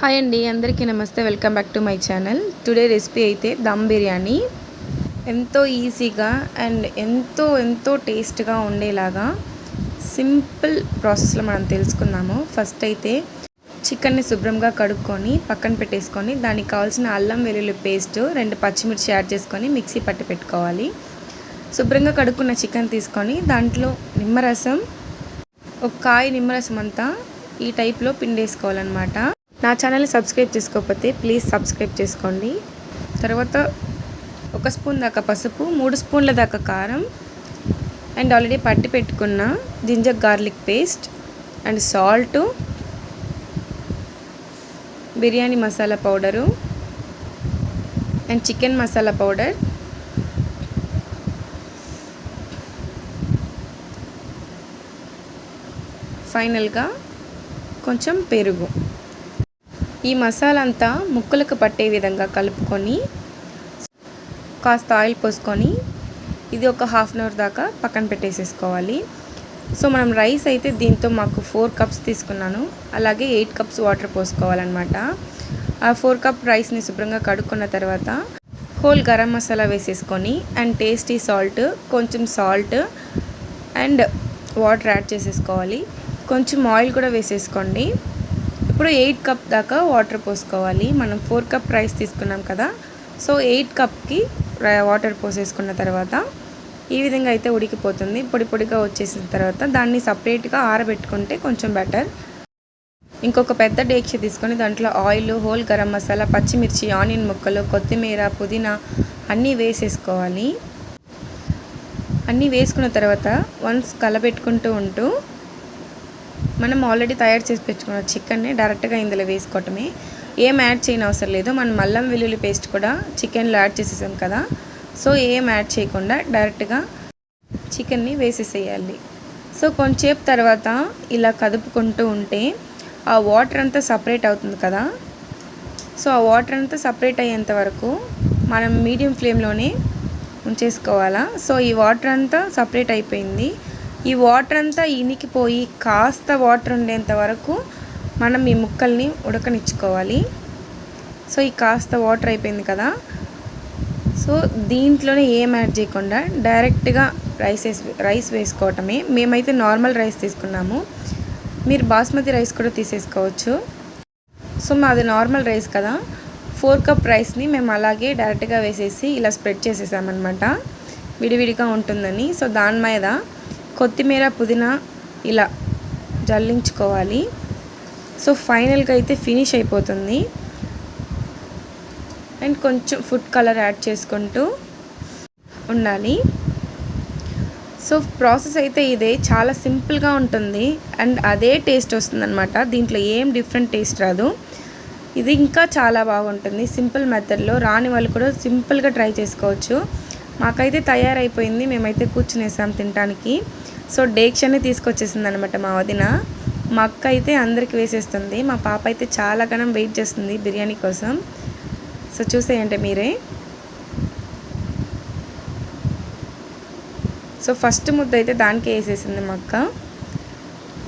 Hi అండి అందరికీ నమస్తే. Welcome back to my channel today recipe అయితే దమ్ బిర్యానీ. ఎంతో ఈజీగా అండ్ ఎంతో ఎంతో టేస్ట్గా ఉండేలాగా సింపుల్ ప్రాసెస్లో మనం తెలుసుకుందాము. ఫస్ట్ అయితే చికెన్ని శుభ్రంగా కడుక్కొని పక్కన పెట్టేసుకొని దానికి కావాల్సిన అల్లం వెల్లుల్లి పేస్ట్ రెండు పచ్చిమిర్చి యాడ్ చేసుకొని మిక్సీ పట్టి పెట్టుకోవాలి. శుభ్రంగా కడుక్కున్న చికెన్ తీసుకొని దాంట్లో నిమ్మరసం ఒక కాయ నిమ్మరసం అంతా ఈ టైప్లో పిండేసుకోవాలన్నమాట. నా ఛానల్ని సబ్స్క్రైబ్ చేసుకోకపోతే ప్లీజ్ సబ్స్క్రైబ్ చేసుకోండి. తర్వాత ఒక స్పూన్ దాకా పసుపు మూడు స్పూన్ల దాకా కారం అండ్ ఆల్రెడీ పట్టి పెట్టుకున్న ginger garlic paste and salt biryani masala powder and chicken masala powder. ఫైనల్గా కొంచెం పెరుగు. ఈ మసాలా అంతా ముక్కలకు పట్టే విధంగా కలుపుకొని కాస్త ఆయిల్ పోసుకొని ఇది ఒక హాఫ్ అన్ అవర్ దాకా పక్కన పెట్టేసేసుకోవాలి. సో మనం రైస్ అయితే దీంతో మాకు ఫోర్ కప్స్ తీసుకున్నాను. అలాగే ఎయిట్ కప్స్ వాటర్ పోసుకోవాలన్నమాట. ఆ ఫోర్ కప్ రైస్ని శుభ్రంగా కడుక్కున్న తర్వాత హోల్ గరం మసాలా వేసేసుకొని అండ్ టేస్టీ సాల్ట్ కొంచెం సాల్ట్ అండ్ వాటర్ యాడ్ చేసేసుకోవాలి. కొంచెం ఆయిల్ కూడా వేసేసుకోండి. ఇప్పుడు ఎయిట్ కప్ దాకా వాటర్ పోసుకోవాలి. మనం ఫోర్ కప్ రైస్ తీసుకున్నాం కదా. సో ఎయిట్ కప్కి వాటర్ పోసేసుకున్న తర్వాత ఈ విధంగా అయితే ఉడికిపోతుంది. పొడి పొడిగా వచ్చేసిన తర్వాత దాన్ని సపరేట్గా ఆరబెట్టుకుంటే కొంచెం బెటర్ ఇంకొక పెద్ద డేక్ష తీసుకొని దాంట్లో ఆయిల్ హోల్ గరం మసాలా పచ్చిమిర్చి ఆనియన్ ముక్కలు కొత్తిమీర పుదీనా అన్నీ వేసేసుకోవాలి. అన్నీ వేసుకున్న తర్వాత వన్స్ కలబెట్టుకుంటూ ఉంటూ మనం ఆల్రెడీ తయారు చేసి పెట్టుకున్న చికెన్ని డైరెక్ట్గా ఇందులో వేసుకోవటమే. ఏం యాడ్ చేయని అవసరం లేదు. మనం మల్లం వెల్లుల్లి పేస్ట్ కూడా చికెన్లో యాడ్ చేసేసాం కదా. సో ఏం యాడ్ చేయకుండా డైరెక్ట్గా చికెన్ని వేసేసేయాలి. సో కొంచెంసేపు తర్వాత ఇలా కదుపుకుంటూ ఉంటే ఆ వాటర్ అంతా సపరేట్ అవుతుంది కదా. సో ఆ వాటర్ అంతా సపరేట్ అయ్యేంత వరకు మనం మీడియం ఫ్లేమ్లోనే ఉంచేసుకోవాలా? సో ఈ వాటర్ అంతా సపరేట్ అయిపోయింది. ఈ వాటర్ అంతా ఇనికిపోయి కాస్త వాటర్ ఉండేంత వరకు మనం ఈ ముక్కల్ని ఉడకనిచ్చుకోవాలి. సో ఈ కాస్త వాటర్ అయిపోయింది కదా. సో దీంట్లోనే ఏం యాడ్ చేయకుండా డైరెక్ట్గా రైస్ రైస్ వేసుకోవటమే. మేమైతే నార్మల్ రైస్ తీసుకున్నాము. మీరు బాస్మతి రైస్ కూడా తీసేసుకోవచ్చు. సో మాది నార్మల్ రైస్ కదా. ఫోర్ కప్ రైస్ని మేము అలాగే డైరెక్ట్గా వేసేసి ఇలా స్ప్రెడ్ చేసేసామన్నమాట. విడివిడిగా ఉంటుందని. సో దాని మీద కొత్తిమీర పుదీనా ఇలా జల్లించుకోవాలి. సో ఫైనల్గా అయితే ఫినిష్ అయిపోతుంది. అండ్ కొంచెం ఫుడ్ కలర్ యాడ్ చేసుకుంటూ ఉండాలి. సో ప్రాసెస్ అయితే ఇదే. చాలా సింపుల్గా ఉంటుంది. అండ్ అదే టేస్ట్ వస్తుందన్నమాట. దీంట్లో ఏం డిఫరెంట్ టేస్ట్ రాదు. ఇది ఇంకా చాలా బాగుంటుంది. సింపుల్ మెథడ్లో రాని వాళ్ళు కూడా సింపుల్గా ట్రై చేసుకోవచ్చు. మాకైతే తయారైపోయింది. మేమైతే కూర్చునేసాం తినడానికి సో డేక్షని తీసుకొచ్చేసింది అనమాట మా వదిన. మా అక్క అయితే అందరికి వేసేస్తుంది. మా పాప అయితే చాలా గణం వెయిట్ చేస్తుంది బిర్యానీ కోసం. సో చూసేయండి మీరే. సో ఫస్ట్ ముద్ద అయితే దానికే వేసేసింది మా అక్క.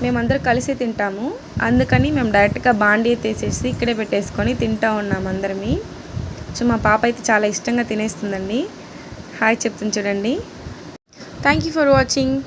మేమందరం కలిసి తింటాము. అందుకని మేము డైరెక్ట్గా బాండీ తీసేసి ఇక్కడే పెట్టేసుకొని తింటా ఉన్నాం అందరమి. సో మా పాప అయితే చాలా ఇష్టంగా తినేస్తుందండి. హాయ్ చెప్తుంది చూడండి. Thank you for watching